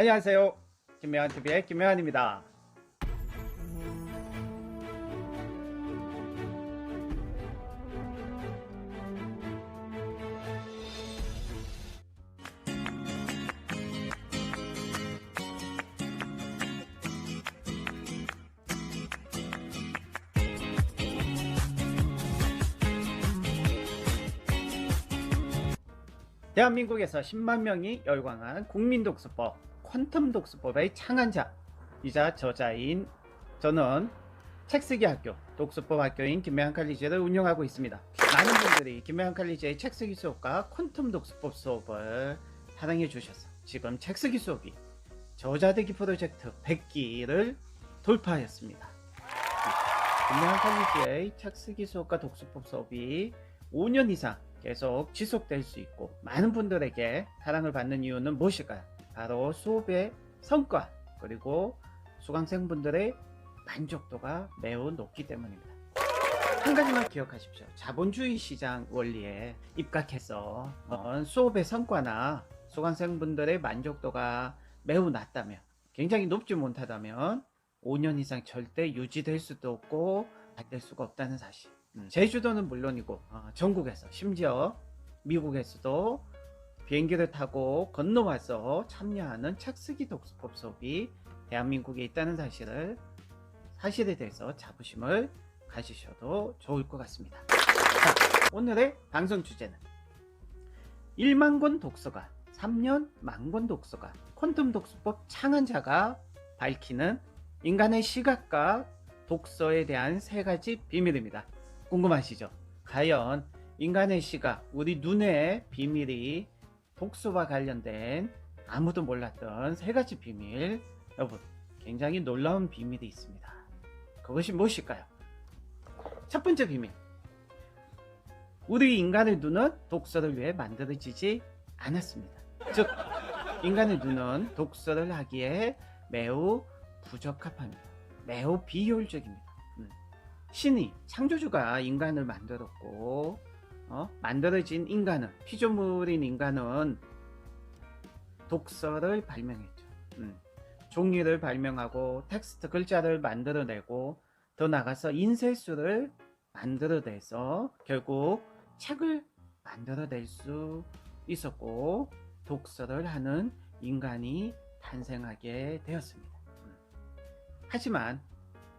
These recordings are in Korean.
안녕하세요. 김명환TV의 김명환입니다. 대한민국에서 10만 명이 열광한 국민독서법, 퀀텀 독서법의 창안자이자 저자인 저는 책쓰기 학교, 독서법 학교인 김명한 칼리지를 운영하고 있습니다. 많은 분들이 김명한 칼리지의 책쓰기 수업과 퀀텀 독서법 수업을 사랑해 주셔서 지금 책쓰기 수업이 저자되기 프로젝트 100기를 돌파하였습니다. 김명한 칼리지의 책쓰기 수업과 독서법 수업이 5년 이상 계속 지속될 수 있고 많은 분들에게 사랑을 받는 이유는 무엇일까요? 바로 수업의 성과 그리고 수강생분들의 만족도가 매우 높기 때문입니다. 한 가지만 기억하십시오. 자본주의 시장 원리에 입각해서 어, 수업의 성과나 수강생분들의 만족도가 매우 낮다면 굉장히 높지 못하다면 5년 이상 절대 유지될 수도 없고 발될 수가 없다는 사실. 음, 제주도는 물론이고 어, 전국에서 심지어 미국에서도 비행기를 타고 건너와서 참여하는 책쓰기 독서법 수업이 대한민국에 있다는 사실을 사실에 대해서 자부심을 가지셔도 좋을 것 같습니다. 자, 오늘의 방송 주제는 1만 권 독서관, 3년 만권 독서관, 퀀텀 독서법 창안자가 밝히는 인간의 시각과 독서에 대한 세 가지 비밀입니다. 궁금하시죠? 과연 인간의 시각, 우리 눈의 비밀이 독서와 관련된 아무도 몰랐던 세 가지 비밀, 여러분, 굉장히 놀라운 비밀이 있습니다. 그것이 무엇일까요? 첫 번째 비밀. 우리 인간의 눈은 독서를 위해 만들어지지 않았습니다. 즉, 인간의 눈은 독서를 하기에 매우 부적합합니다. 매우 비효율적입니다. 음. 신이 창조주가 인간을 만들었고 어? 만들어진 인간은 피조물인 인간은 독서를 발명했죠. 음. 종이를 발명하고 텍스트 글자를 만들어내고 더 나가서 인쇄술을 만들어내서 결국 책을 만들어낼 수 있었고 독서를 하는 인간이 탄생하게 되었습니다. 음. 하지만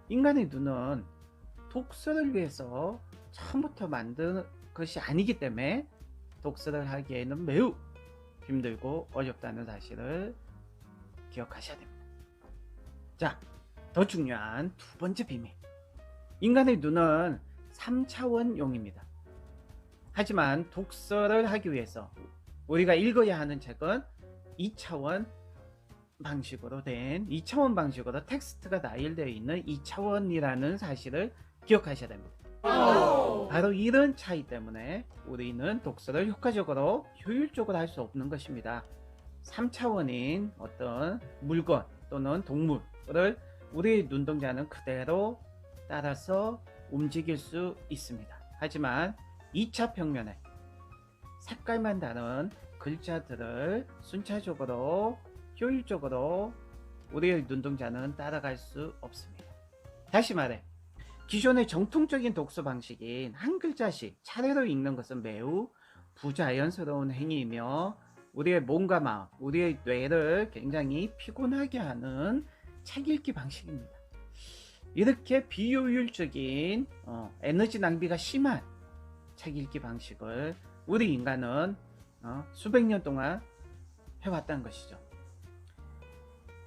인간의 눈은 독서를 위해서 처음부터 만든 것이 아니기 때문에 독서를 하기에는 매우 힘들고 어렵다는 사실을 기억하셔야 됩니다. 자, 더 중요한 두 번째 비밀. 인간의 눈은 3차원용입니다. 하지만 독서를 하기 위해서 우리가 읽어야 하는 책은 2차원 방식으로 된 2차원 방식으로 텍스트가 나열되어 있는 2차원이라는 사실을 기억하셔야 됩니다. 바로 이런 차이 때문에 우리는 독서를 효과적으로 효율적으로 할 수 없는 것입니다. 3차원인 어떤 물건 또는 동물을 우리 눈동자는 그대로 따라서 움직일 수 있습니다. 하지만 2차 평면에 색깔만 다른 글자들을 순차적으로 효율적으로 우리의 눈동자는 따라갈 수 없습니다. 다시 말해 기존의 정통적인 독서 방식인 한 글자씩 차례로 읽는 것은 매우 부자연스러운 행위이며 우리의 몸과 마음, 우리의 뇌를 굉장히 피곤하게 하는 책 읽기 방식입니다. 이렇게 비효율적인 어, 에너지 낭비가 심한 책 읽기 방식을 우리 인간은 어, 수백 년 동안 해왔다는 것이죠.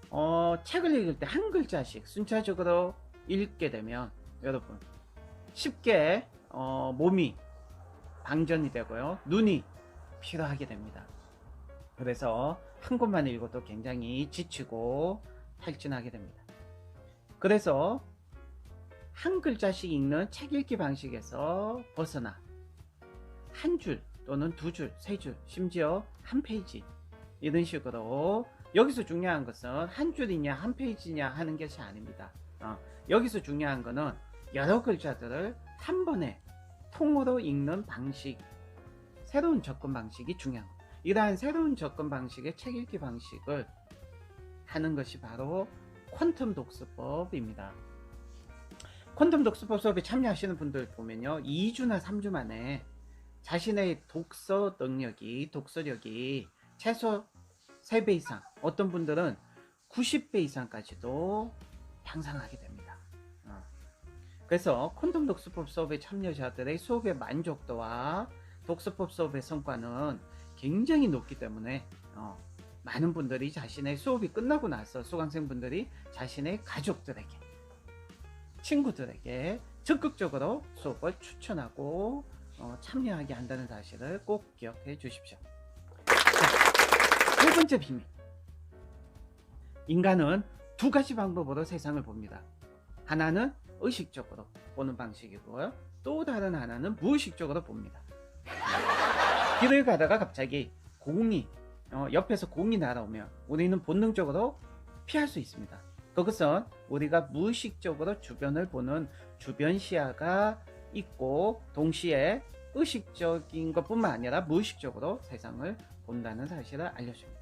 어, 책을 읽을 때 한 글자씩 순차적으로 읽게 되면 여러분. 쉽게 어, 몸이 방전이 되고요. 눈이 피로하게 됩니다. 그래서 한 곳만 읽어도 굉장히 지치고 탈진하게 됩니다. 그래서 한 글자씩 읽는 책 읽기 방식에서 벗어나 한 줄 또는 두 줄, 세 줄, 심지어 한 페이지 이런 식으로 여기서 중요한 것은 한 줄이냐 한 페이지냐 하는 것이 아닙니다. 어, 여기서 중요한 것은 여러 글자들을 한 번에 통으로 읽는 방식, 새로운 접근 방식이 중요한 겁니다. 이러한 새로운 접근 방식의 책 읽기 방식을 하는 것이 바로 퀀텀 독서법입니다. 퀀텀 독서법 수업에 참여하시는 분들 보면요. 2주나 3주 만에 자신의 독서 능력이, 독서력이 최소 3배 이상, 어떤 분들은 90배 이상까지도 향상하게 됩니다. 어. 그래서 콘돔 독서법 수업에 참여자들의 수업의 만족도와 독서법 수업의 성과는 굉장히 높기 때문에 어, 많은 분들이 자신의 수업이 끝나고 나서 수강생분들이 자신의 가족들에게 친구들에게 적극적으로 수업을 추천하고 어, 참여하게 한다는 사실을 꼭 기억해 주십시오. 자, 세 번째 비밀. 인간은 두 가지 방법으로 세상을 봅니다. 하나는 의식적으로 보는 방식이고요. 또 다른 하나는 무의식적으로 봅니다. 길을 가다가 갑자기 공이 어, 옆에서 공이 날아오면 우리는 본능적으로 피할 수 있습니다. 그것은 우리가 무의식적으로 주변을 보는 주변 시야가 있고 동시에 의식적인 것뿐만 아니라 무의식적으로 세상을 본다는 사실을 알려줍니다.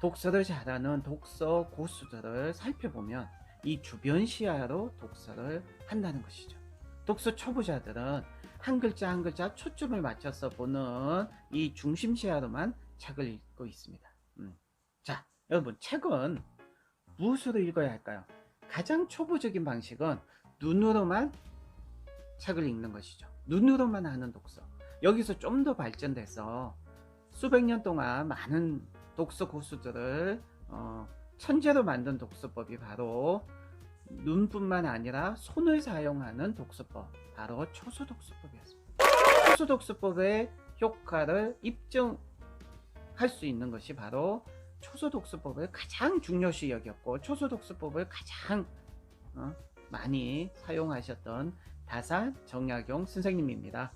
독서를 잘하는 독서 고수들을 살펴보면 이 주변 시야로 독서를 한다는 것이죠. 독서 초보자들은 한 글자 한 글자 초점을 맞춰서 보는 이 중심 시야로만 책을 읽고 있습니다. 음. 자, 여러분 책은 무엇으로 읽어야 할까요? 가장 초보적인 방식은 눈으로만 책을 읽는 것이죠. 눈으로만 하는 독서. 여기서 좀 더 발전돼서 수백 년 동안 많은 독서 고수들을 어, 천재로 만든 독서법이 바로 눈뿐만 아니라 손을 사용하는 독서법, 바로 초소 독서법이었습니다. 초소 독서법의 효과를 입증할 수 있는 것이 바로 초소 독서법을 가장 중요시 여겼고 초소 독서법을 가장 어, 많이 사용하셨던 다산 정약용 선생님입니다.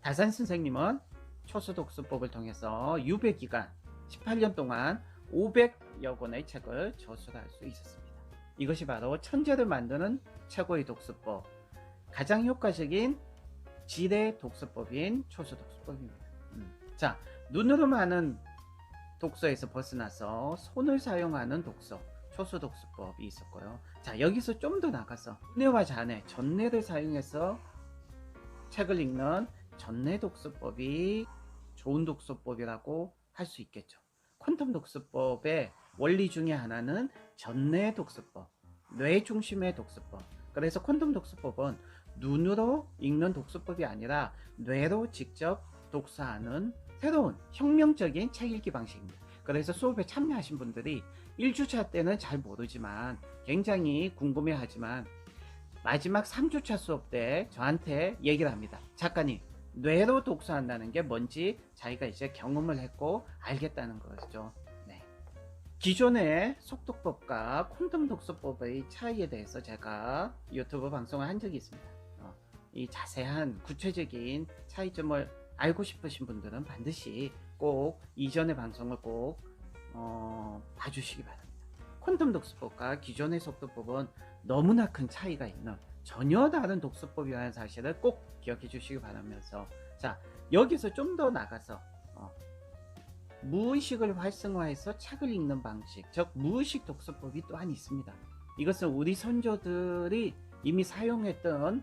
다산 선생님은 초소 독서법을 통해서 유배 기간 18년 동안 500여 권의 책을 저술할 수 있었습니다. 이것이 바로 천재를 만드는 최고의 독서법, 가장 효과적인 지대 독서법인 초소 독서법입니다. 음. 자, 눈으로만 하는 독서에서 벗어나서 손을 사용하는 독서, 초소 독서법이 있었고요. 자, 여기서 좀 더 나가서 뇌와 자뇌, 전뇌를 사용해서 책을 읽는 전뇌 독서법이 좋은 독서법이라고 할 수 있겠죠. 퀀텀 독서법의 원리 중에 하나는 전뇌 독서법, 뇌 중심의 독서법. 그래서 퀀텀 독서법은 눈으로 읽는 독서법이 아니라 뇌로 직접 독서하는 새로운 혁명적인 책 읽기 방식입니다. 그래서 수업에 참여하신 분들이 1주차 때는 잘 모르지만 굉장히 궁금해 하지만 마지막 3주차 수업 때 저한테 얘기를 합니다. 작가님, 뇌로 독서한다는 게 뭔지 자기가 이제 경험을 했고 알겠다는 거죠. 네. 기존의 속독법과 콘돔 독서법의 차이에 대해서 제가 유튜브 방송을 한 적이 있습니다. 어, 이 자세한 구체적인 차이점을 알고 싶으신 분들은 반드시 꼭 이전의 방송을 꼭 어, 봐주시기 바랍니다. 콘돔 독서법과 기존의 속도법은 너무나 큰 차이가 있는 전혀 다른 독서법이라는 사실을 꼭 기억해 주시기 바라면서 자 여기서 좀 더 나가서 어, 무의식을 활성화해서 책을 읽는 방식 즉 무의식 독서법이 또한 있습니다. 이것은 우리 선조들이 이미 사용했던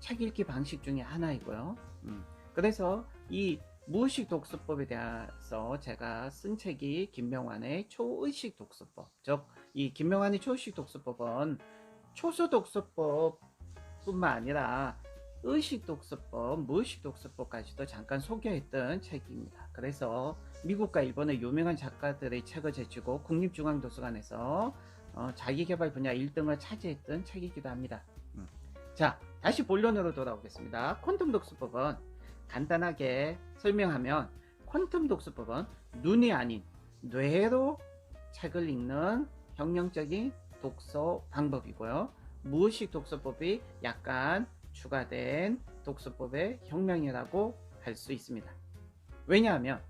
책 읽기 방식 중에 하나이고요. 음, 그래서 이 무의식 독서법에 대해서 제가 쓴 책이 김명환의 초의식 독서법. 즉, 이 김명환의 초의식 독서법은 초소 독서법뿐만 아니라 의식 독서법, 무의식 독서법까지도 잠깐 소개했던 책입니다. 그래서 미국과 일본의 유명한 작가들의 책을 제치고 국립중앙도서관에서 어, 자기개발 분야 1등을 차지했던 책이기도 합니다. 음. 자, 다시 본론으로 돌아오겠습니다. 콘돔 독서법은 간단하게 설명하면 퀀텀 독서법은 눈이 아닌 뇌로 책을 읽는 혁명적인 독서 방법이고요. 무의식 독서법이 약간 추가된 독서법의 혁명이라고 할 수 있습니다. 왜냐하면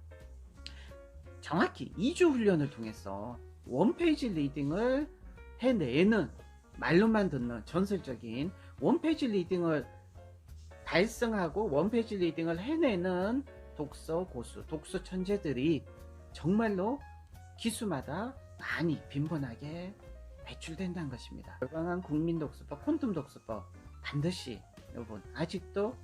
정확히 2주 훈련을 통해서 원페이지 리딩을 해내는 말로만 듣는 전설적인 원페이지 리딩을 달성하고 원페이지 리딩을 해내는 독서 고수, 독서 천재들이 정말로 기수마다 많이 빈번하게 배출된다는 것입니다. 열광한 국민 독서법, 콘돔 독서법 반드시 여러분 아직도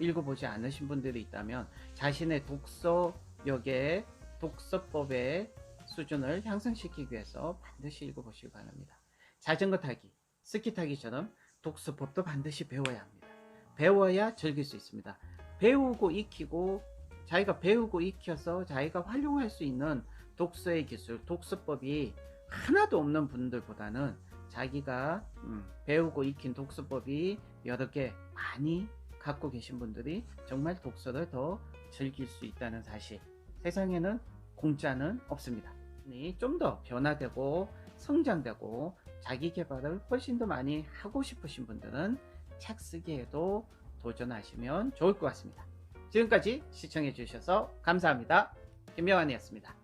읽어보지 않으신 분들이 있다면 자신의 독서력의 독서법의 수준을 향상시키기 위해서 반드시 읽어보시기 바랍니다. 자전거 타기, 스키 타기처럼 독서법도 반드시 배워야 합니다. 배워야 즐길 수 있습니다. 배우고 익히고 자기가 배우고 익혀서 자기가 활용할 수 있는 독서의 기술, 독서법이 하나도 없는 분들보다는 자기가 음, 배우고 익힌 독서법이 여러 개 많이 갖고 계신 분들이 정말 독서를 더 즐길 수 있다는 사실. 세상에는 공짜는 없습니다. 좀 더 변화되고 성장되고 자기 개발을 훨씬 더 많이 하고 싶으신 분들은 책 쓰기에도 도전하시면 좋을 것 같습니다. 지금까지 시청해 주셔서 감사합니다. 김명환이었습니다.